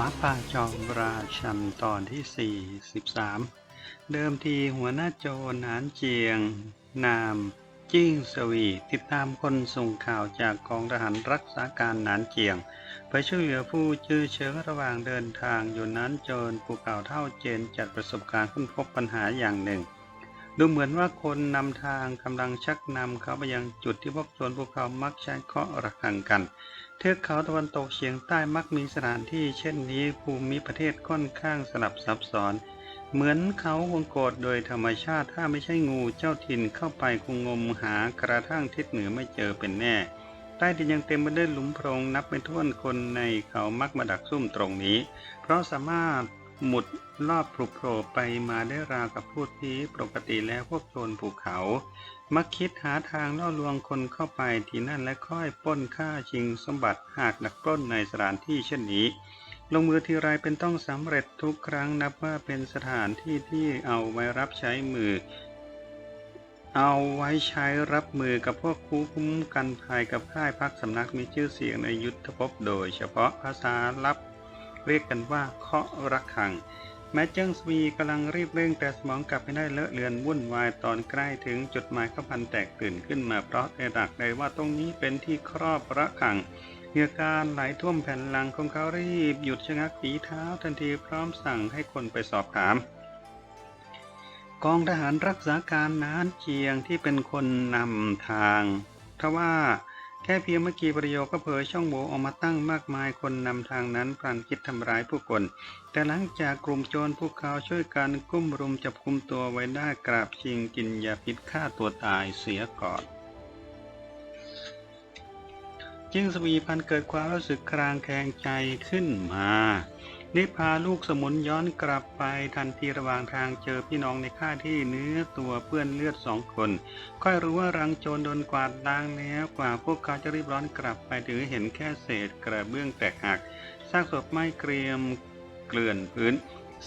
หมาป่าจอมราชันตอนที่ 43 เดิมทีหัวหน้าโจรหนานเจียง นาม จิ้งสวีติดตามคนส่งข่าวจากกองทหารรักษาการหนานเจียง ไปช่วยเหลือผู้จื้อเชื้อระหว่างเดินทางอยู่นั้นโจรภูเขาเท่าเจนจัดประสบการณ์ค้นพบปัญหาอย่างหนึ่ง ดูเหมือนว่าคนนำทางกำลังชักนำเขาไปยังจุดที่พวกโจรภูเขามักใช้เคาะระฆังกัน เทือกเขาตะวันตกเฉียงใต้มักมีสถานที่เช่นนี้ภูมิประเทศค่อนข้างสลับซับซ้อน เหมือนเขาวงกฏโดยธรรมชาติถ้าไม่ใช่งูเจ้าถิ่นเข้าไปคงงมหากระทั่งทิศเหนือไม่เจอเป็นแน่ ใต้ดินยังเต็มไปด้วยหลุมโพรงนับไม่ถ้วนคนในเขามักมาดักซุ่มตรงนี้ เพราะสามารถหมุดลอบปลุโผล่ไปมาได้ราวกับพูดผีปกติแล้วพวกโจรภูเขา มักคิดหาทางล่อลวงคนเข้าไปที่นั่นและค่อยป้นฆ่าชิงสมบัติหากดักปล้นในสถานที่เช่นนี้ ลงมือทีไรเป็นต้องสำเร็จทุกครั้งนับว่าเป็นสถานที่ที่เอาไว้รับใช้มือ เอาไว้ใช้รับมือกับพวกคู่คุ้มกันภัยกับค่ายพักสำนักมีชื่อเสียงในยุทธภพโดยเฉพาะภาษาลับเรียกกันว่าเคาะระฆัง แม้เจิ้งสวีกำลังรีบเร่งแต่สมองกลับไม่ได้เลอะเลือนวุ่นวายตอนใกล้ถึงจุดหมายข้าพันแตกตื่นขึ้นมาเพราะได้ดักได้ว่าตรงนี้เป็นที่ครอบระฆังเหงื่อการไหลท่วมแผ่นหลังของเขารีบหยุดชะงักฝีเท้าทันทีพร้อมสั่งให้คนไปสอบถาม กองทหารรักษาการนานเจียงที่เป็นคนนำทางทว่า ค่เพียงเมื่อกี้ประโยคก็เผยช่องโหว่ออกมาตั้งมากมายคนนำทางนั้นพลันคิดทำร้ายผู้คน แต่หลังจากกลุ่มโจรพวกเขาช่วยกันกุ้มรุมจับคุมตัวไว้ได้กราบชิงกินยาพิษฆ่าตัวตายเสียก่อนจึงสวีพันเกิดความรู้สึกครางแคลงใจขึ้นมา ได้พาลูกสมุนย้อนกลับไปทันทีระหว่างทางเจอพี่น้องในค่าที่เนื้อตัวเปื้อนเลือดสองคนค่อยรู้ว่ารังโจรโดนกวาดล้างแล้วกว่าพวกเขาจะรีบร้อนกลับไปถือเห็นแค่เศษกระเบื้องแตกหักซากศพไม่เกรียมเกลื่อนพื้น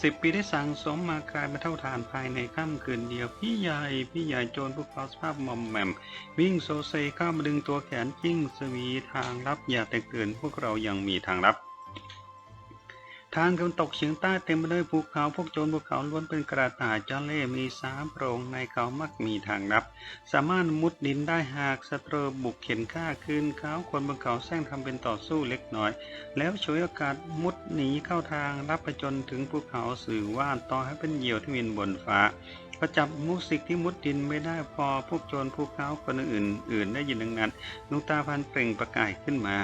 สิบปีได้สั่งสมมากลายเป็นเท่าทานภายในค่ำคืนเดียว พี่ใหญ่พี่ใหญ่โจรพวกเขาสภาพมอมแมม วิ่งโซเซเข้ามาดึงตัวแขนจิ้งสวีทางลับอย่าแต่เกินพวกเรายังมีทางลับ ทางตะวันตกเฉียงใต้เต็มไปด้วยภูเขาพวกโจรภูเขาล้วนเป็นกระต่ายจระเข้มีสามโพรงในเขามักมีทางลับ สามารถมุดดินได้หากศัตรูบุกเข็นฆ่าคืนเขาคนบนเขาแซงทำเป็นต่อสู้เล็กน้อย แล้วฉวยโอกาสมุดหนีเข้าทางลับไปจนถึงภูเขาสื่อว่าต่อให้เป็นเหยี่ยวที่บินบนฟ้าก็จับมูสิกที่มุดดินไม่ได้พอพวกโจรพวกเขาคนอื่น อื่นได้ยินดังนั้นดวงตาพันเปล่งประกายขึ้นมา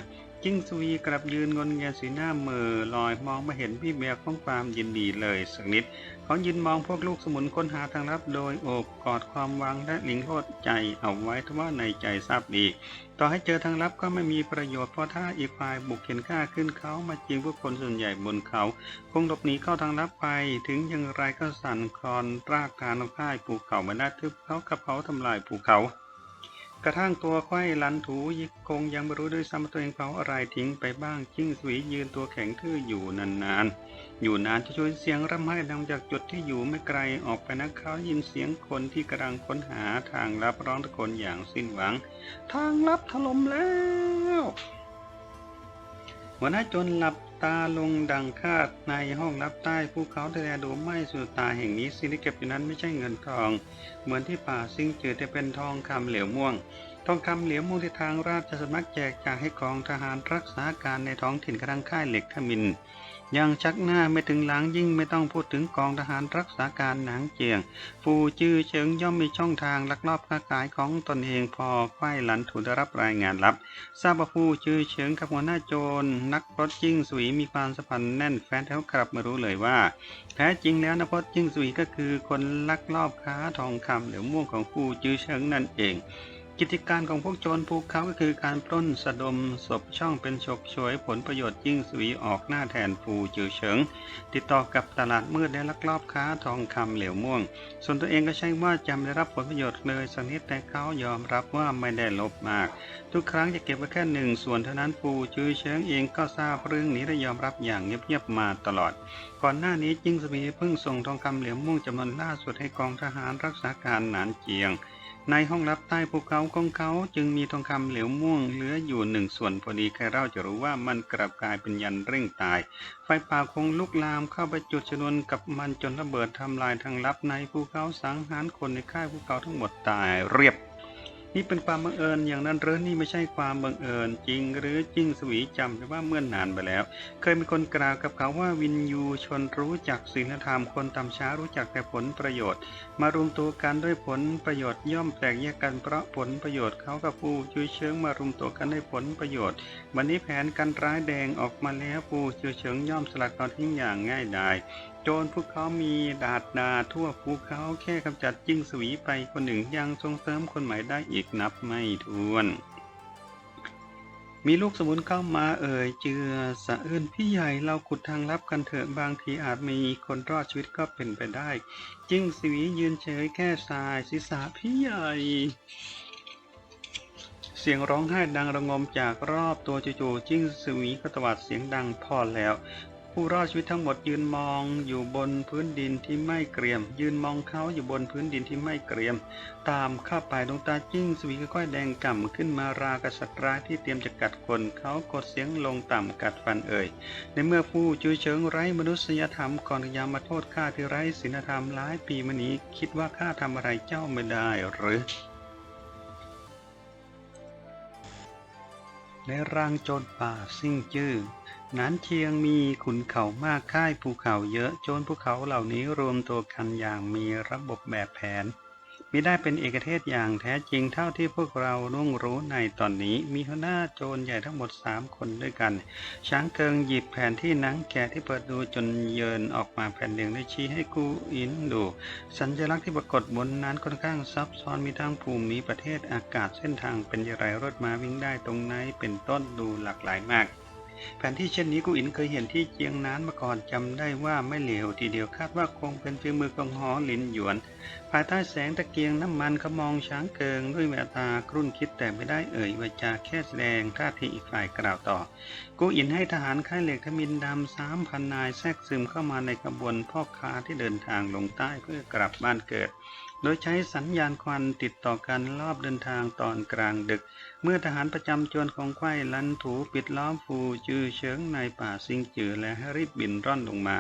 จิ้งสวีกลับยืนงนเงียสีหน้าเมือลอยมองม่เห็นพี่เมียของความยินดีเลยสักนิด เขายืนมองพวกลูกสมุนค้นหาทางลับโดยโอบกอดความหวังและหลิงโทษใจเอาไว้ทว่าในใจทราบดี ต่อให้เจอทางลับก็ไม่มีประโยชน์เพราะถ้าอีกฝ่ายบุกเข็นฆ่าขึ้นเขามาจริงพวกคนส่วนใหญ่บนเขา คงหลบหนีเข้าทางลับไป ถึงอย่างไรก็สั่นคลอนรากการเอาค่ายภูเขามาได้าทึบเขากับเขาทำลายภูเขา กระทั่งตัวไขว้หลันถูยิกคงยังไม่รู้ด้วยซ้ำว่าตัวเองเผาอะไรทิ้งไปบ้างจิ้งสวียืนตัวแข็งทื่ออยู่นานๆ อยู่นานจะช่วยเสียงร่ำไห้ดังจากจุดที่อยู่ไม่ไกลออกไปนักเขายินเสียงคนที่กำลังค้นหาทางลับร้องตะโกนอย่างสิ้นหวัง ทางลับถล่มแล้วหัวหน้าจนหลับ ตาลงดังคาดในห้องลับใต้ภูเขาทะเลดูไม่สุดตาแห่งนี้สิ่งที่เก็บอยู่นั้นไม่ใช่เงินทอง เหมือนที่ป่าซิ่งจืดแต่เป็นทองคำเหลวม่วง ทองคำเหลวม่วงที่ทางราชสำนักแจกจ่ายให้กองทหารรักษาการในท้องถิ่นกระทั่งค่ายเหล็กขมิน ยังชักหน้าไม่ถึงหลังยิ่งไม่ต้องพูดถึงกองทหารรักษาการหนางเจียง ฟูจื้อเฉิงย่อมมีช่องทางลักลอบค้าขายของตนเองพอไขว้หลันถูกได้รับรายงานลับทราบว่าผู้ชื่อเฉิงกับหัวหน้าโจร นักพรตจิ้งสวีมีความสัมพันธ์แน่นแฟนแล้วกลับมารู้เลยว่าแท้จริงแล้วนักพรตจิ้งสวีก็คือคนลักลอบค้าทองคำเหลวม่วงของผู้ชื่อเฉิงนั่นเอง กิจการของพวกโจรภูเขาก็คือการปล้นสะดมศพช่องเป็นฉกฉวยผลประโยชน์ยิ่งสวีออกหน้าแทนฟูจือเฉิง ติดต่อกับตลาดมืดและลักลอบค้าทองคำเหลวม่วง ส่วนตัวเองก็ใช่ว่าจะไม่ได้รับผลประโยชน์เลยสักนิดแต่เขายอมรับว่าไม่ได้ลบมาก ทุกครั้งจะเก็บไว้แค่หนึ่งส่วนเท่านั้นปูจือเชิงเองก็ทราบเรื่องนี้และยอมรับอย่างเงียบๆมาตลอด ก่อนหน้านี้จิ้งสวีเพิ่งส่งทองคำเหลวม่วงจำนวนล่าสุดให้กองทหารรักษาการหนานเจียง ในห้องลับใต้ภูเขาของเขาจึงมีทองคำเหลวม่วงเหลืออยู่หนึ่งส่วนพอดีใครเล่าจะรู้ว่ามันกลับกลายเป็นยันเร่งตาย ไฟป่าคงลุกลามเข้าไปจุดชนวนกับมันจนระเบิดทำลายทางลับในภูเขาสังหารคนในค่ายภูเขาทั้งหมดตายเรียบ นี่เป็นความบังเอิญอย่างนั้นหรือนี่ไม่ใช่ความบังเอิญจริง หรือจริงสวีจำได้ว่าเมื่อนนานไปแล้ว เคยมีคนกล่าวกับเขาว่าวินยูชนรู้จักศีลธรรมคนตำช้ารู้จักแต่ผลประโยชน์ มารวมตัวกันด้วยผลประโยชน์ย่อมแตกแยกกันเพราะผลประโยชน์เขากับผู้ช่วยเชิงมารวมตัวกันด้วยผลประโยชน์ วันนี้แผนการร้ายแดงออกมาแล้วผู้ช่วยเชิงย่อมสลัดเขาทิ้งอย่างง่ายดาย จรพวกเขามีดาดดาทั่วภูเขาแค่กำจัดจิ้งสวีไปคนหนึ่งยังส่งเสริมคนใหม่ได้อีกนับไม่ถ้วน มีลูกสมุนเข้ามาเอ่ยเจือสะอื้นพี่ใหญ่เราขุดทางลับกันเถอะบางทีอาจมีคนรอดชีวิตก็เป็นไปได้ จิ้งสวียืนเฉยแค่สายศีรษะพี่ใหญ่เสียงร้องไห้ดังระงมจากรอบตัวจู่ๆจิ้งสวีก็ตวาดเสียงดังพอแล้ว ผู้รอดชีวิตทั้งหมดยืนมองอยู่บนพื้นดินที่ไม่เกรียม ยืนมองเขาอยู่บนพื้นดินที่ไม่เกรียม ตามเข้าไปดวงตาจิ้งสวีค่อยๆแดงก่ำขึ้นมารากบสัตร้ายที่เตรียมจะกัดคนเขากดเสียงลงต่ำกัดฟันเอ่ย ในเมื่อผู้จุยเชิงไร้มนุษยธรรมก่อนยามาโทษข้าที่ไร้ศีลธรรมหลายปีมานี้ คิดว่าข้าทำอะไรเจ้าไม่ได้หรือในร่างโจรป่าซิ่งจื้อ นั้นเชียงมีขุนเขามากค่ายภูเขาเยอะโจรภูเขาเหล่านี้รวมตัวกันอย่างมีระบบแบบแผนมิได้เป็นเอกเทศอย่างแท้จริงเท่าที่พวกเรานุ่งรู้ในตอนนี้ มีหัวหน้าโจรใหญ่ทั้งหมดสามคนด้วยกัน ช้างเกิงหยิบแผนที่นังแกะที่เปิดดูจนเยินออกมาแผ่นหนึ่งได้ชี้ให้กูอินดู สัญลักษณ์ที่ปรากฏบนนั้นค่อนข้างซับซ้อนมีทั้งภูมิประเทศอากาศเส้นทางเป็นอย่างไรรถม้าวิ่งได้ตรงไหนเป็นต้นดูหลากหลายมาก แผนที่เช่นนี้กูอินเคยเห็นที่เจียงนานมาก่อนจำได้ว่าไม่เหลวทีเดียวคาดว่าคงเป็นฝีมือของหอหลินหยวน ภายใต้แสงตะเกียงน้ำมันเขามองช้างเกิงด้วยแววตาครุ่นคิดแต่ไม่ได้เอ่ยวาจาแค่แสดงท่าทีอีกฝ่ายกล่าวต่อ กูอินให้ทหารค่ายเหล็กทมินดำสามพันนายแทรกซึมเข้ามาในขบวนพ่อค้าที่เดินทางลงใต้เพื่อกลับบ้านเกิด โดยใช้สัญญาณควันติดต่อกันรอบเดินทางตอนกลางดึก มื่อทหารประจำจวนของไข้ลันถูปิดล้อมฟูจือเฉิงในป่าซิงจือและให้รีบบินร่อนลงมา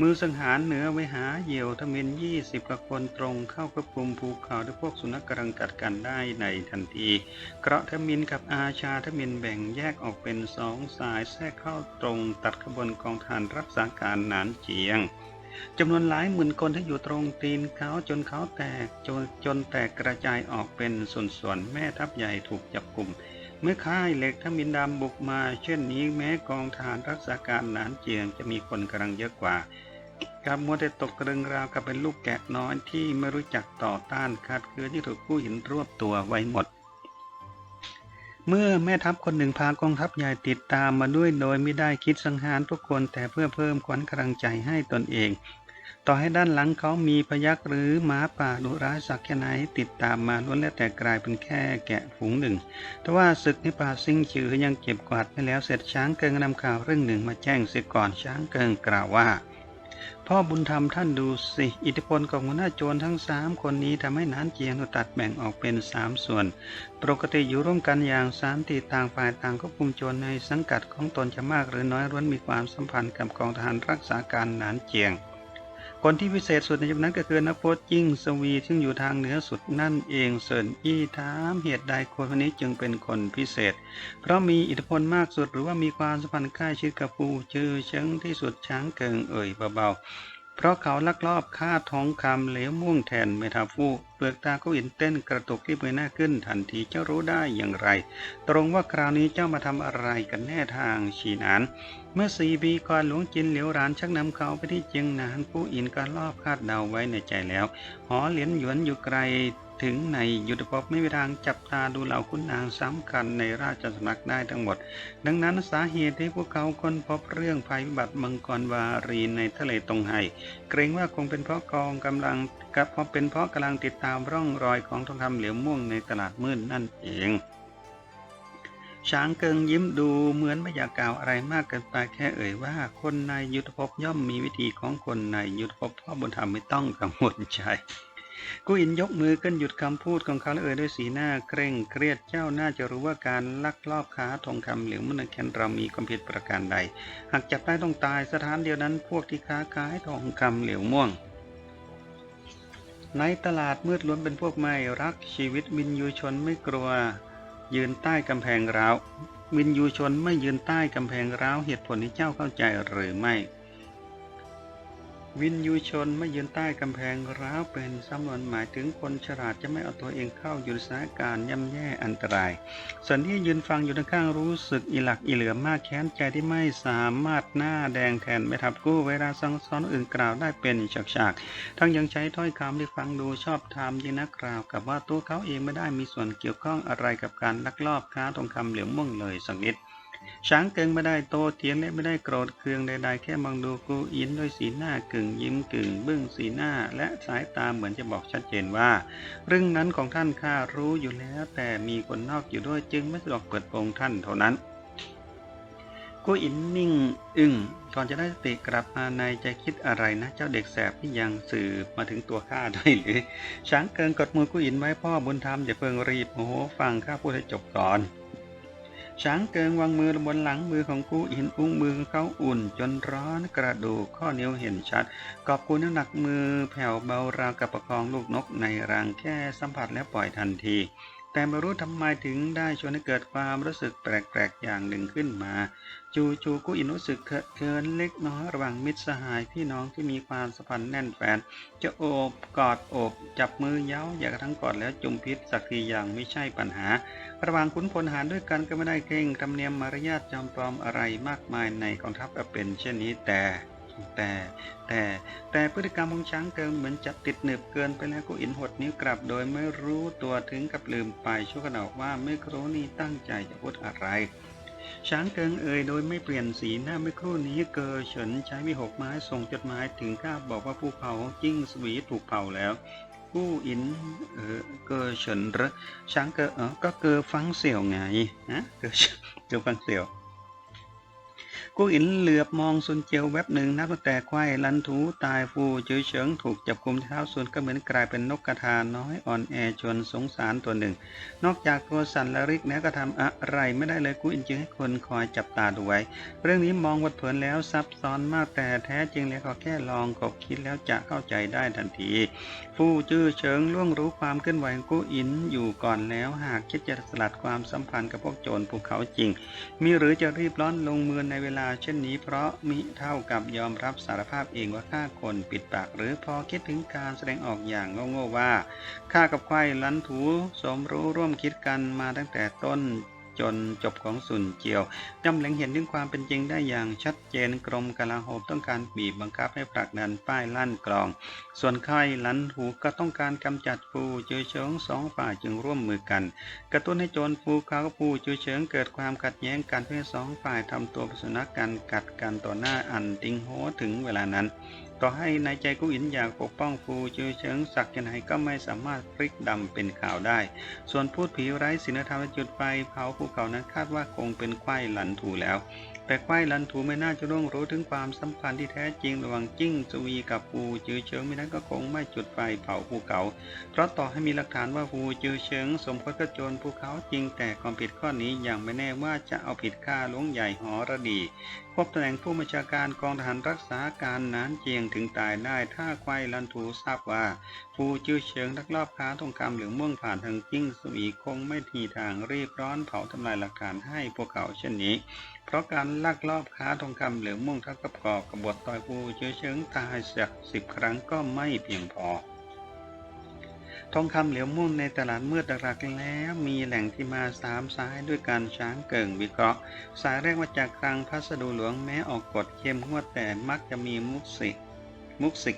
มือสังหารเหนือไว้หาเหยี่ยวทมินยี่สิบกว่าคนตรงเข้าควบคุมภูเขาด้วยพวกสุนัขกำลังกัดกันได้ในทันทีเกราะทมินกับอาชาทมินแบ่งแยกออกเป็นสองสายแทรกเข้าตรงตัดขบวนกองทหารรักษาการหนานเจียง จำนวนหลายหมื่นคนที่อยู่ตรงตีนเขาจนเขาแตกจนจนแตกกระจายออกเป็นส่วนๆแม่ทัพใหญ่ถูกจับกลุ่ม เมื่อค่ายเหล็กทมินดำบุกมา เช่นนี้แม้กองทหารรักษาการหนานเจียงจะมีคนกำลังเยอะกว่ากับมัวแต่ตกตะลึงราวกับเป็นลูกแกะน้อยที่ไม่รู้จักต่อต้านขาดเคือที่ถูกผู้หินรวบตัวไว้หมด เมื่อแม่ทัพคนหนึ่งพากองทัพใหญ่ติดตามมาด้วยโดยไม่ได้คิดสังหารทุกคนแต่เพื่อเพิ่มขวัญกำลังใจให้ตนเอง ต่อให้ด้านหลังเขามีพยักหรือหมาป่าดุร้ายสักแค่ไหนติดตามมาล้วนแล้วแต่กลายเป็นแค่แกะฝูงหนึ่งแต่ว่าศึกในป่าซิงจือยังเก็บกวาดไม่แล้วเสร็จช้างเกิงนำข่าวเรื่องหนึ่งมาแจ้งเสียก่อนช้างเกิงกล่าวว่า พ่อบุญธรรมท่านดูสิ อิทธิพลของหัวหน้าโจรทั้งสามคนนี้ทำให้นานเจียงถูกตัดแบ่งออกเป็นสามส่วน ปกติอยู่ร่วมกันอย่างสามติต่างฝ่ายต่างควบคุมโจรในสังกัดของตนจะมากหรือน้อยร้วนมีความสัมพันธ์กับกองทหารรักษาการหนานเจียง คนที่พิเศษสุดในยุคนั้นก็คือนักพจน์ยิ่งสวีซึ่งอยู่ทางเหนือสุดนั่นเองเซินอี้ถามเหตุใดคนคนนี้จึงเป็นคนพิเศษ เพราะมีอิทธิพลมากสุดหรือว่ามีความสัมพันธ์ใกล้ชิดกับผู้ชื่อเชิงที่สุดช้างเกิงเอ่ยเบาๆ เพราะเขาลักลอบฆ่าทองคำเหลวม่วงแทนเมทาฟูเปลือกตาเขาเห็นเต้นกระตุกที่ใบหน้าขึ้นทันทีเจ้ารู้ได้อย่างไร ตรงว่าคราวนี้เจ้ามาทำอะไรกันแน่ทางชีนาน เมื่อสี่ปีก่อนหลวงจินเหลียวหรานชักนำเขาไปที่เจียงนานผู้อินก็รอบคาดเดาไว้ในใจแล้ว หอเหรียญหยวนอยู่ไกล ถึงในยุทธภพไม่มีทางจับตาดูเหล่าคุณนางสำคัญในราชสำนักได้ทั้งหมด ดังนั้นสาเหตุที่พวกเขาค้นพบเรื่องภัยพิบัติมังกรวารีในทะเลตรงไห้เกรงว่าคงเป็นเพราะกองกำลังกับเพราะเป็นเพราะกำลังติดตามร่องรอยของทองคำเหลวม่วงในตลาดมืดนั่นเองช้างเกิงยิ้มดูเหมือนไม่อยากกล่าวอะไรมากเกินไปแค่เอ่ยว่า คนในยุทธภพย่อมมีวิธีของคนในยุทธภพพ่อบุญธรรมไม่ต้องกังวลใจ กูอินยกมือขึ้นหยุดคำพูดของเขาและเอ่ยด้วยสีหน้าเคร่งเครียดเจ้าน่าจะรู้ว่าการลักลอบค้าทองคำเหลวมุนแคนเรามีความผิดประการใด หากจับได้ต้องตายสถานเดียวนั้น พวกที่ค้าขายทองคำเหลวม่วงในตลาดมืดล้วนเป็นพวกไม่รักชีวิตวินยูชนไม่กลัว ยืนใต้กำแพงร้าววินยูชนไม่ยืนใต้กำแพงร้าวเหตุผลที่เจ้าเข้าใจหรือไม่ วินยูชนไม่ยืนใต้กำแพงร้าวเป็นสำนวนหมายถึงคนฉลาดจะไม่เอาตัวเองเข้าอยู่ในสถานการณ์ย่ำแย่อันตราย ส่วนที่ยืนฟังอยู่ข้างรู้สึกอีหลักอีเหลือมากแค้นใจที่ไม่สามารถหน้าแดงแทนไม่ทับกู้เวลาซังซ้อนอื่นกล่าวได้เป็นฉากๆทั้งยังใช้ถ้อยคำที่ฟังดูชอบธรรมยิ่งนักกล่าวกับว่าตัวเขาเองไม่ได้มีส่วนเกี่ยวข้องอะไรกับการลักลอบค้าทองคำเหลวม่วงเลยสักนิด ช้างเกิงไม่ได้โตเถียงและไม่ได้โกรธเคืองใดๆแค่มองดูกูอินด้วยสีหน้ากึ่งยิ้มกึ่งบึ้งสีหน้าและสายตาเหมือนจะบอกชัดเจนว่า เรื่องนั้นของท่านข้ารู้อยู่แล้ว แต่มีคนนอกอยู่ด้วยจึงไม่สะดวกเปิดโปงท่านเท่านั้นกูอินนิ่งอึ้งก่อนจะได้สติกลับมาในใจคิดอะไรนะ เจ้าเด็กแสบที่ยังสืบมาถึงตัวข้าได้หรือช้างเกิงกดมือกูอินไว้พ่อบุญธรรมอย่าเพิ่งรีบโอ้โหฟังข้าพูดให้จบก่อน ช้างเกิงวางมือลงบนหลังมือของกูอินอุ้งมือของเขาอุ่น จนร้อนกระดูกข้อนิ้วเห็นชัด กอบกูน้ำหนักมือแผ่วเบาราวกับประคองลูกนกในรังแค่สัมผัสและปล่อยทันที แต่ไม่รู้ทำไมถึงได้ชวนให้เกิดความรู้สึกแปลกๆอย่างหนึ่งขึ้นมา จูจูกูอินรู้สึกเคินเล็กน้อยระหว่างมิตรสหายพี่น้องที่มีความสัมพันธ์แน่นแฟน จะโอบกอดโอบจับมือเย้าอยากทั่งกอดแล้วจุมพิษสักทีอย่างไม่ใช่ปัญหา ระหว่างขุนพลหารด้วยกันก็ไม่ได้เกรงธรรมเนียมมารยาทจอมปลอมอะไรมากมายในกองทัพเป็นเช่นนี้แต่ แต่แต่แต่พฤติกรรมของช้างเกิงเหมือนจะติดหนึบเกินไปแล้วกูอินหดนิ้วกลับ โดยไม่รู้ตัวถึงกับลืมไปชั่วขณะว่าไม่ครู้นี้ตั้งใจจะพูดอะไร ช้างเกิงเอ่ยโดยไม่เปลี่ยนสีหน้าไม่ครู่นี้เกอเฉินใช้มีหกไม้ส่งจดหมายถึงข้าบอกว่าภูเขาจิ้งสวีถูกเผาแล้วกู้อินเออเกอเฉินรอช้างเกอเออก็เกอฟังเสี่ยวไงฮะเกอเกอฟังเสี่ยว กู้อินเหลือบมองซุนเจียวแวบหนึ่งนับตั้งแต่ควายลันทูตายฟูเจือเฉิงถูกจับกุมเท้าส่วนก็เหมือนกลายเป็นนกกระทาน้อยอ่อนแอชวนสงสารตัวหนึ่ง นอกจากตัวสันละริกแล้วก็ทำอะไรไม่ได้เลยกู้อินจึงให้คนคอยจับตาดูไว้ เรื่องนี้มองวัดเผินแล้วซับซ้อนมากแต่แท้จริงแล้วก็แค่ลองกบคิดแล้วจะเข้าใจได้ทันที ฟูจื้อเฉิงล่วงรู้ความเคลื่อนไหวของกู้อินอยู่ก่อนแล้วหากคิดจะสลัดความสัมพันธ์กับพวกโจรภูเขาจริง มีหรือจะรีบร้อนลงมือในเวลาเช่นนี้เพราะมิเท่ากับยอมรับสารภาพเองว่าฆ่าคนปิดปากหรือพอคิดถึงการแสดงออกอย่างโง่ๆว่าข้ากับควายลันถูสมรู้ร่วมคิดกันมาตั้งแต่ต้น จนจบของสุนเจียวย่อมเล็งเห็นถึงความเป็นจริงได้อย่างชัดเจนกรมกลาโหมต้องการบีบบังคับให้ผลักดันป้ายลั่นกลอง ส่วนค่ายหลันหูก็ต้องการกำจัดฟูจือเฉิงสองฝ่ายจึงร่วมมือกัน กระตุ้นให้โจรฟูเขากับฟูจือเฉิงเกิดความขัดแย้งกันเพื่อสองฝ่ายทำตัวเป็นสุนัขกันกัดกันต่อหน้าอันติงโหถึงเวลานั้น ต่อให้ในใจกุ้งอินอยากปกป้องฟูจือเฉิงสักแค่ไหก็ไม่สามารถพลิกดำเป็นขาวได้ ส่วนพูดผีไร้ศีลธรรมจุดไฟเผาภูเขานั้นคาดว่าคงเป็นควายหลันถูแล้วแต่ควายลันถูไม่น่าจะร่วงรู้ถึงความสัมพันธ์ที่แท้จริงระหว่างจิ้งสวีกับฟูจือเฉิงไม่นั้นก็คงไม่จุดไฟเผาภูเขา เพราะต่อให้มีหลักฐานว่าฟูจือเฉิงสมคบกับโจรภูเขาจริงแต่ความผิดข้อนี้ยังไม่แน่ว่าจะเอาผิดฆ่าหลวงใหญ่หอระดีพบตำแหน่งผู้บัญชาการกองทหารรักษาการนานเจียงถึงตายได้ ถ้าควลันถูทราบว่าฟูจือเฉิงลักลอบค้าทองคำหรือม่วงผ่านทางจิ้งสวีคงไม่ทีทางรีบร้อนเผาทำลายหลักฐานให้พวกเขาเช่นนี้ เพราะการลักลอบค้าทองคำเหลืองม่วงเท่ากับก่อกบฏต่อยผู้เชื้อเชิงตายสักสิบครั้งก็ไม่เพียงพอ ทองคำเหลวม่วงในตลาดมืดหลักแล้วมีแหล่งที่มาสามสายด้วยการช้างเกิงวิเคราะห์ สายแรกมาจากคลังพัสดุหลวงแม้ออกกฎเข้มงวดแต่มักจะมีมุกสิกมุกสิก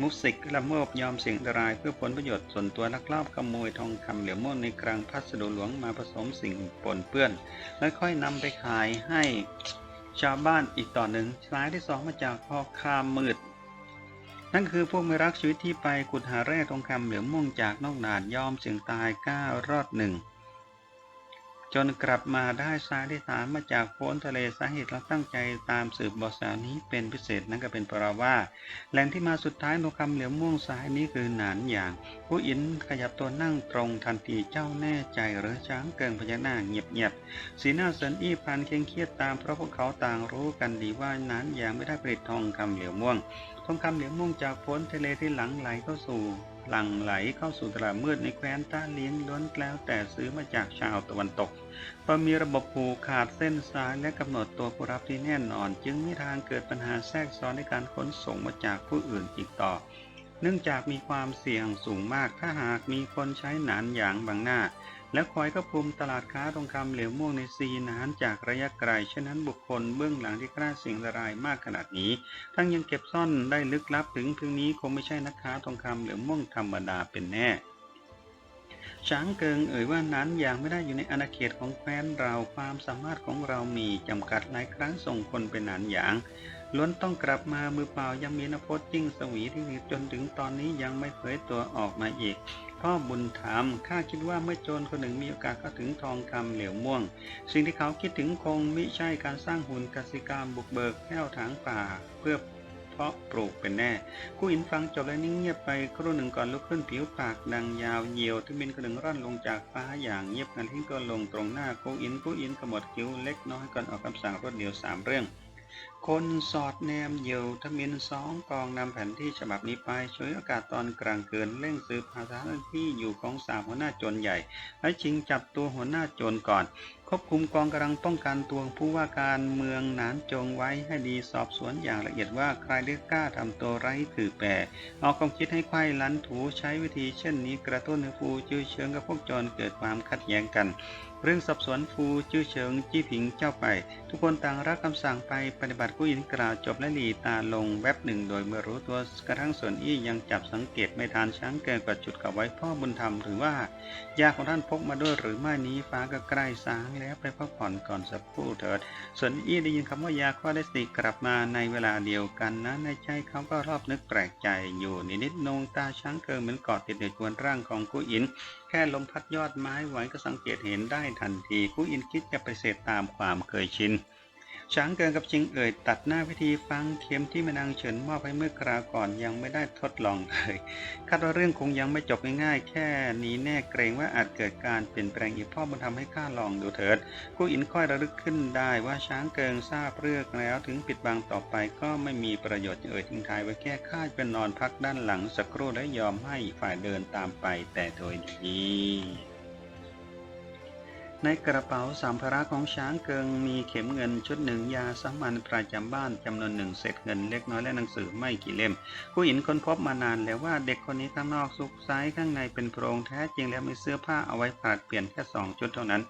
มุสิกละเมิดยอมเสี่ยงอันตรายเพื่อผลประโยชน์ส่วนตัวลักลอบขโมยทองคำเหลวม่วงในคลังพัสดุหลวงมาผสมสิ่งปนเปื้อน แล้วค่อยนำไปขายให้ชาวบ้านอีกต่อหนึ่งสายที่สองมาจากพ่อค้ามืด นั่นคือพวกไม่รักชีวิตที่ไปขุดหาแร่ทองคำเหลวม่วงจากนอกด่านยอมเสี่ยงตายก้ารอดหนึ่งจนกลับมาได้สายที่ถามมาจากโพ้นทะเลสาเหตุเราตั้งใจตามสืบเบอสาวนี้เป็นพิเศษนั่นก็เป็นเพราะว่า แหล่งที่มาสุดท้ายทองคำเหลียวม่วงสายนี้คือหนานอย่าง ผู้อินขยับตัวนั่งตรงทันทีเจ้าแน่ใจหรือช้างเกิงพญานาคเงียบๆสีหน้าเซินอี้พันเคร่งเครียดตามเพราะพวกเขาต่างรู้กันดีว่าหนานอย่างไม่ได้ผลิตทองคำเหลียวม่วง ทองคำเหลียวม่วงจากพ้นทะเลที่หลังไหลเข้าสู่หลังไหลเข้าสู่ตลาดมืดในแคว้นต้าเลี้ยงล้วนแล้วแต่ซื้อมาจากชาวตะวันตกพอมีระบบผูกขาดเส้นสายและกำหนดตัวผู้รับที่แน่นอน จึงไม่ทางเกิดปัญหาแทรกซ้อนในการขนส่งมาจากผู้อื่นอีกต่อ เนื่องจากมีความเสี่ยงสูงมากถ้าหากมีคนใช้หนานหยางบังหน้า และคอยควบคุมตลาดค้าทองคำเหลวม่วงในซีนานจากระยะไกลฉะนั้นบุคคลเบื้องหลังที่กล้าเสี่ยงอันตรายมากขนาดนี้ ทั้งยังเก็บซ่อนได้ลึกลับถึงถึงนี้คงไม่ใช่นักค้าทองคำเหลวม่วงธรรมดาเป็นแน่ช้างเกิงเอ่ยว่านั้นอย่างไม่ได้อยู่ในอาณาเขตของแคว้นเราความสามารถของเรามีจำกัดหลายครั้งส่งคนเป็นหนานหยางล้วนต้องกลับมามือเปล่ายังมีนพจน์ยิ่งสวีที่จนถึงตอนนี้ยังไม่เผยตัวออกมาอีก พ่อบุญธรรมข้าคิดว่าเมื่อโจรคนหนึ่งมีโอกาสเข้าถึงทองคำเหลวม่วง สิ่งที่เขาคิดถึงคงไม่ใช่การสร้างหุ่นกสิกรรมบุกเบิกแก้วถางป่า เพื่อเพาะปลูกเป็นแน่กู้อินฟังจบแล้วนิ่งเงียบไปครู่หนึ่งก่อนลุกขึ้นผิวปากดังยาวเหยียวที่บินกระดึงร่อนลงจากฟ้าอย่างเงียบงันทิ้งตัวลงตรงหน้ากู้อินกู้อินขมวดคิ้วเล็กน้อยก่อนออกคำสั่งรวดเดียวสามเรื่อง คนสอดแนมเยียวทมินสองกองนำแผนที่ฉบับนี้ไปช่วยโอกาสตอนกลางคืนเร่งสืบหาสถานที่อยู่ของสามหัวหน้าโจรใหญ่ และชิงจับตัวหัวหน้าโจรก่อนควบคุมกองกำลังป้องกันตัวผู้ว่าการเมืองหนานจงไว้ให้ดีสอบสวนอย่างละเอียดว่าใครได้กล้าทำตัวไร้ถือแปรเอาความคิดให้ไขว้ลันถูใช้วิธีเช่นนี้กระตุ้นให้ฟูจื้อเชิงกับพวกโจรเกิดความขัดแย้งกัน เรื่องสอบสนฟูจื้อเชิงจี้ผิงเจ้าไป ทุกคนต่างรับคำสั่งไปปฏิบัติกู้ยินกล่าวจบและหลีตาลงแวบหนึ่งโดยเมื่อรู้ตัวกระทั่งส่วนอี้ยังจับสังเกตไม่ทานช้างเกินกว่าจุดกับไว้พ่อบุญธรรมหรือว่ายาของท่านพกมาด้วยหรือไม่นี้ฟ้าก็ใกล้สางแล้วไปพักผ่อนก่อนสักครู่เถิด ส่วนอี้ได้ยินคำว่ายาข้อได้สติกลับมาในเวลาเดียวกันนะในใจเขาก็รอบนึกแปลกใจอยู่นิดๆนงตาช้างเกิงเหมือนเกาะติดในจวนร่างของกู้อิน ค่ลมพัดยอดไม้ไหวก็สังเกตเห็นได้ทันทีกู้อินคิดจะไปเสดตามความเคยชิน ช้างเกินกับจิงเอ่ยตัดหน้าพิธีฟังเข็มที่แม่นางเฉินมอบให้เมื่อคราวก่อนยังไม่ได้ทดลองเลยคาดว่าเรื่องคงยังไม่จบง่ายๆ แค่นี้แน่เกรงว่าอาจเกิดการเปลี่ยนแปลงอีกพ่อบุญทำให้ข้าลองดูเถิดกู้อินค่อยระลึกขึ้นได้ว่าช้างเกิงทราบเรื่องแล้วถึงปิดบังต่อไปก็ไม่มีประโยชน์เอ่ยทิ้งท้ายไว้แค่ข้าเป็นนอนพักด้านหลังสักครู่และยอมให้ฝ่ายเดินตามไปแต่โดยดี ในกระเป๋าสัมภาระของช้างเกิงมีเข็มเงินชุดหนึ่งยาสามัญประจำบ้านจำนวนหนึ่งเศษเงินเล็กน้อยและหนังสือไม่กี่เล่ม ผู้หญิงค้นพบมานานแล้วว่าเด็กคนนี้ข้างนอกซุกซ้ายข้างในเป็นโพรงแท้จริงแล้วมีเสื้อผ้าเอาไว้ผลัดเปลี่ยนแค่สองชุดเท่านั้น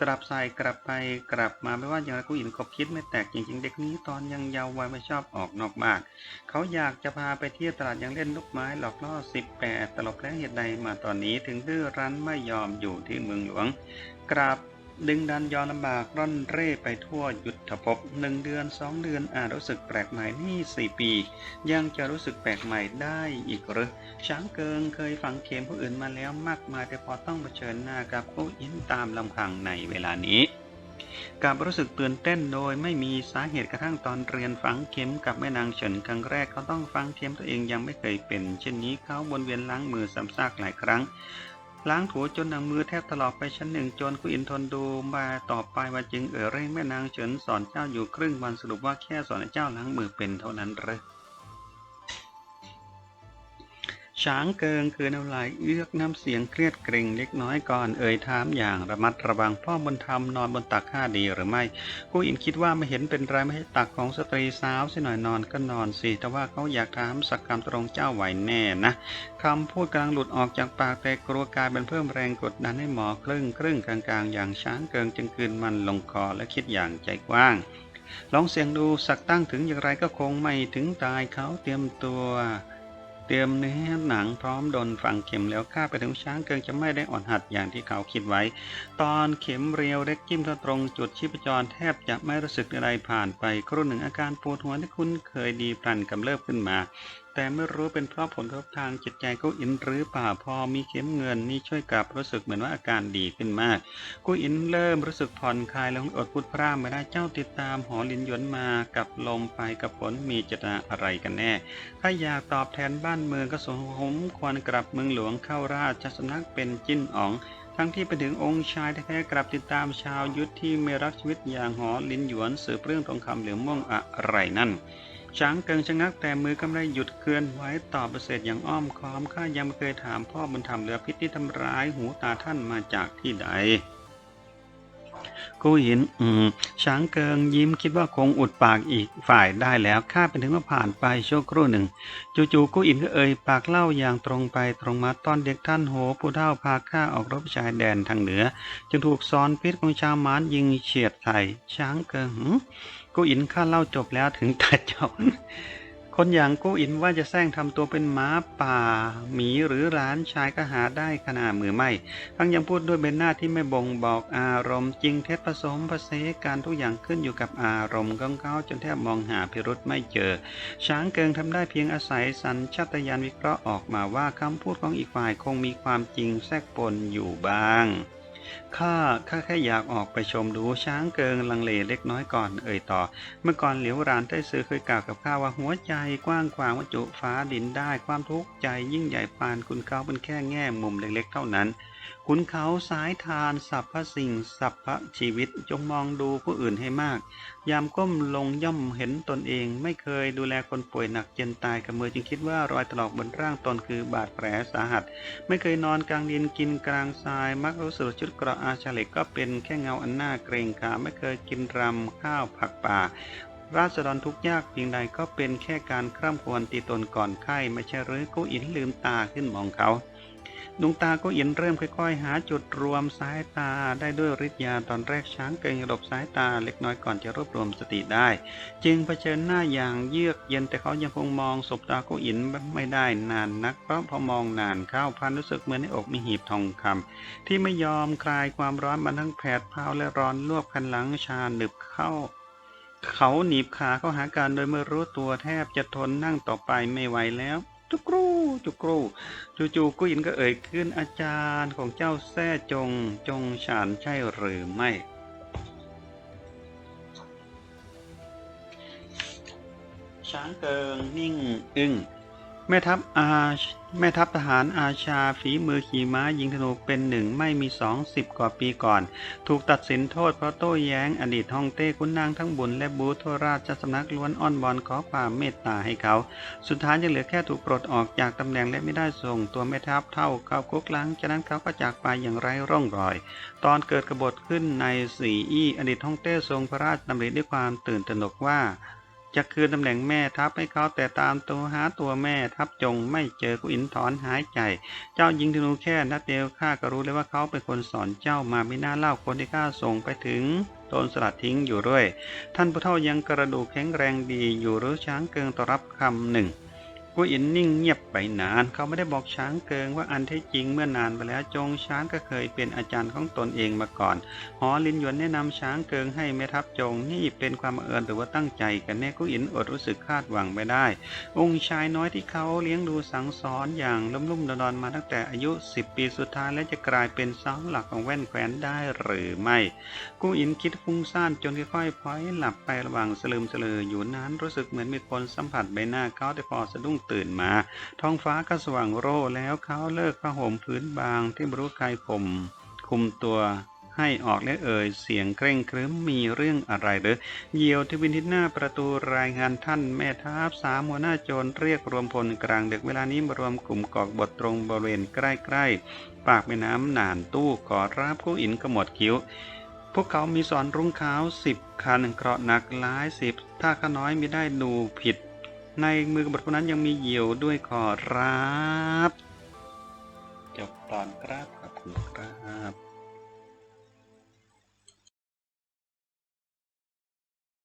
กลับใส่กลับไปกลับมาไม่ว่าอย่างไรกูอินก็คิดไม่แตกจริงๆเด็กนี้ตอนยังเยาว์วัยไม่ชอบออกนอกบ้านเขาอยากจะพาไปเที่ยวตลาดยังเล่นลูกไม้หลอกล่อสิบแปดตลกแล้วเหตุใดมาตอนนี้ถึงดื้อรั้นไม่ยอมอยู่ที่เมืองหลวงกราบ ดึงดันยอมลำบากร่อนเร่ไปทั่วยุทธภพหนึ่งเดือนสองเดือนอาจรู้สึกแปลกใหม่นี่สี่ปี ยังจะรู้สึกแปลกใหม่ได้อีกหรือช้างเกิงเคยฝังเข็มผู้อื่นมาแล้วมากมายแต่พอต้องเผชิญหน้ากับผู้อินตามลำพังในเวลานี้กับรู้สึกตื่นเต้นโดยไม่มีสาเหตุกระทั่งตอนเรียนฝังเข็มกับแม่นางเฉินครั้งแรกเขาต้องฝังเข็มตัวเองยังไม่เคยเป็น เช่นนี้เขาวนเวียนล้างมือซ้ำซากหลายครั้ง ล้างถูจนนางมือแทบถลอกไปชั้นหนึ่งจนกุอินทนดูมาต่อไปว่าจึงเอ่อเร่งแม่นางเฉินสอนเจ้าอยู่ครึ่งวันสรุปว่าแค่สอนให้เจ้าล้างมือเป็นเท่านั้นเลย ช้างเกิงคือน้ำลายเอือกน้ำเสียงเครียดเกรงเล็กน้อยก่อนเอ่ยถามอย่างระมัดระวังพ่อบนธรรมนอนบนตักข้าดีหรือไม่กูอินคิดว่าไม่เห็นเป็นไรไม่ให้ตักของสตรีสาวสิหน่อยนอนก็นอนสิแต่ว่าเขาอยากถามสักคำตรงเจ้าไหวแน่นะคำพูดกลางหลุดออกจากปากแต่กลัวกลายเป็นเพิ่มแรงกดดันให้หมอครึ่งครึ่งกลางๆ อย่างช้างเกิงจึงคืนมันลงคอและคิดอย่างใจกว้างลองเสียงดูสักตั้งถึงอย่างไรก็คงไม่ถึงตายเขาเตรียมตัว เตรียมเนื้อหนังพร้อมโดนฝังเข็มแล้วข้าไปถึงช้างเกิงจะไม่ได้อ่อนหัดอย่างที่เขาคิดไว้ ตอนเข็มเรียวเล็กจิ้มเข้าตรงจุดชีพจรแทบจะไม่รู้สึกอะไรผ่านไปครู่หนึ่งอาการปวดหัวที่คุ้นเคยดีพลันกำเริบขึ้นมาแต่ไม่รู้เป็นเพราะผลกระทบทางจิตใจกู้อินหรือเปล่าพอมีเข็มเงินนี่ช่วยกลับรู้สึกเหมือนว่าอาการดีขึ้นมากกู้อินเริ่มรู้สึกผ่อนคลายแล้วอดพูดพร่ำไม่ได้เจ้าติดตามหอลินหยวนมากับลมไปกับฝนมีเจตนาอะไรกันแน่ ถ้าอยากตอบแทนบ้านเมืองก็สมควรกลับเมืองหลวงเข้าราชสำนักเป็นจิ้นอ๋องทั้งที่ไปถึงองค์ชายแท้ๆกลับติดตามชาวยุทธที่ไม่รักชีวิตอย่างหอลินหยวนสืบเรื่องทองคำเหลืองม่วงอะไรนั่น ช้างเกิงชะงักแต่มือก็ไม่ได้หยุดเคลื่อนไว้ตอบประเสริฐอย่างอ้อมค้อมข้ายังไม่เคยถามพ่อบุญธรรมเหลือพิษที่ทำร้ายหูตาท่านมาจากที่ใด กูเห็นอืมช้างเกิงยิ้มคิดว่าคงอุดปากอีกฝ่ายได้แล้วข้าเป็นถึงว่าผ่านไปชั่วครู่หนึ่ง จู่ๆกู้อินก็เอ่ยปากเล่าอย่างตรงไปตรงมาตอนเด็กท่านโหผู้เฒ่าพาข้าออกรบชายแดนทางเหนือ จึงถูกซ้อนพิษของชาวมารยิงเฉียดใส่ช้างเกิงกู้อินข้าเล่าจบแล้วถึงตาเจ้า คนอย่างกู้อินว่าจะแซงทำตัวเป็นหมาป่า หมีหรือหลานชายก็หาได้ขนาดมือไม่ ทั้งยังพูดด้วยเบนหน้าที่ไม่บ่งบอกอารมณ์จริงเท็จผสมผสานการทุกอย่างขึ้นอยู่กับอารมณ์ของเขาจนแทบมองหาพิรุษไม่เจอ ช้างเกิงทำได้เพียงอาศัยสัญชาตญาณวิเคราะห์ออกมาว่าคำพูดของอีกฝ่ายคงมีความจริงแทรกปนอยู่บ้าง ข้าข้าแค่อยากออกไปชมดูช้างเกิงลังเลเล็กน้อยก่อนเอ่ยต่อ เมื่อก่อนเหลียวรานได้ซื้อเคยกล่าวกับข้าว่าหัวใจกว้างขวางวัจุฟ้าดินได้ความทุกข์ใจยิ่งใหญ่ปานคุณเขาเป็นแค่แง่มุมเล็กๆเท่านั้น คุณเขาสายทานสัพพสิ่งสัพพชีวิตจงมองดูผู้อื่นให้มาก ยามก้มลงย่อมเห็นตนเอง ไม่เคยดูแลคนป่วยหนักเจนตายกับมือจึงคิดว่ารอยถลอกบนร่างตนคือบาดแผลสาหัส ไม่เคยนอนกลางดินกินกลางทราย มักรู้สึกชุดกระอาชาเล็กก็เป็นแค่เงาอันน่าเกรงขามไม่เคยกินรำข้าวผักป่าราษฎรทุกยากเพียงใดก็เป็นแค่การคร่ำครวญตีตนก่อนไข้ไม่ใช่หรือกูอินลืมตาขึ้นมองเขา ดวงตาก็เอินเริ่มค่อยๆ หาจุดรวมสายตาได้ด้วยฤทธิ์ยาตอนแรกช้างเกรงหลบสายตาเล็กน้อยก่อนจะรวบรวมสติได้ จึงเผชิญหน้าอย่างเยือกเย็นแต่เขายังคงมองสบตาโกอินไม่ได้นานนัก เพราะพอมองนานเข้าพันรู้สึกเหมือนในอกมีหีบทองคำที่ไม่ยอมคลายความร้อนมันทั้งแผดเผาและร้อนลวกคันหลังชาหนึบเข้าเขาหนีบขาเข้าหากันโดยไม่รู้ตัวแทบจะทนนั่งต่อไปไม่ไหวแล้ว จุกรูจุกรูจู่ๆกุยินก็เอ่ยขึ้นอาจารย์ของเจ้าแท้จงจงฉานใช่หรือไม่ช้างเกิงนิ่งอึ้ง แม่ทัพอาแม่ทัพทหารอาชาฝีมือขี่ม้ายิงธนูเป็นหนึ่งไม่มีสองสิบกว่าปีก่อน ถูกตัดสินโทษเพราะโต้แย้งอดีตฮ่องเต้คุณนางทั้งบุญและบูทวราชสำนักล้วนอ้อนวอนขอความเมตตาให้เขา สุดท้ายยังเหลือแค่ถูกปลดออกจากตำแหน่งและไม่ได้ส่งตัวแม่ทัพเท่าเข้าคุกลังจากนั้นเขาก็จากไปอย่างไร้ร่องรอย ตอนเกิดกบฏขึ้นในสีอี้อดีตฮ่องเต้ทรงพระราชดำริด้วยความตื่นตระหนกว่า จะคืนตำแหน่งแม่ทัพให้เขาแต่ตามตัวหาตัวแม่ทัพจงไม่เจอกุอินถอนหายใจ เจ้ายิงธนูแค่นัดเดียวข้าก็รู้เลยว่าเขาเป็นคนสอนเจ้ามาไม่น่าเล่าคนที่ข้าส่งไปถึงโดนสลัดทิ้งอยู่ด้วย ท่านผู้เฒ่ายังกระดูกแข็งแรงดีอยู่หรือช้างเกิงต่อรับคำหนึ่ง กุอินนิ่งเงียบไปนาน เขาไม่ได้บอกช้างเกิงว่าอันที่จริงเมื่อนานไปแล้วจงช้างก็เคยเป็นอาจารย์ของตนเองมาก่อน หอลินหยวนแนะนำช้างเกิงให้แม่ทัพจงนี่เป็นความเอิญหรือว่าตั้งใจกันแน่กุอินอดรู้สึกคาดหวังไม่ได้ องค์ชายน้อยที่เขาเลี้ยงดูสั่งสอนอย่างลุ่มลุ่มดอนมาตั้งแต่อายุ 10 ปีสุดท้ายและจะกลายเป็นเสาหลักของแว่นแคว้นได้หรือไม่ กุอินคิดฟุ้งซ่านจนค่อยๆพลอยหลับไประหว่างสลืมสลืออยู่นั้นรู้สึกเหมือนมีคนสัมผัสใบหน้าเขาแต่พอสะดุ้งตื่นมา ท้องฟ้าก็สว่างโร่แล้วเขาเลิกผ้าห่มพื้นบางที่บรู้ใครผมคุมตัวให้ออกและเอ่ยเสียงเคร่งครึ้มมีเรื่องอะไรหรือเยี่ยวที่วินทิศหน้าประตูรายงานท่านแม่ทัพสามหัวหน้าโจรเรียกรวมพลกลางดึกเวลานี้มารวมกลุ่มกอกบทตรงบริเวณใกล้ๆ ปากแม่น้ำหนานตู้ขอรับผู้อินขมดคิ้ว พวกเขามีสอนรุ้งขาวสิบคันเกราะหนักหลายสิบ ถ้าข้าน้อยมีได้ดูผิด ในมือกบฏพวกนั้นยังมีเหยี่ยวด้วยขอรับ จบตอนครับขอบคุณครับ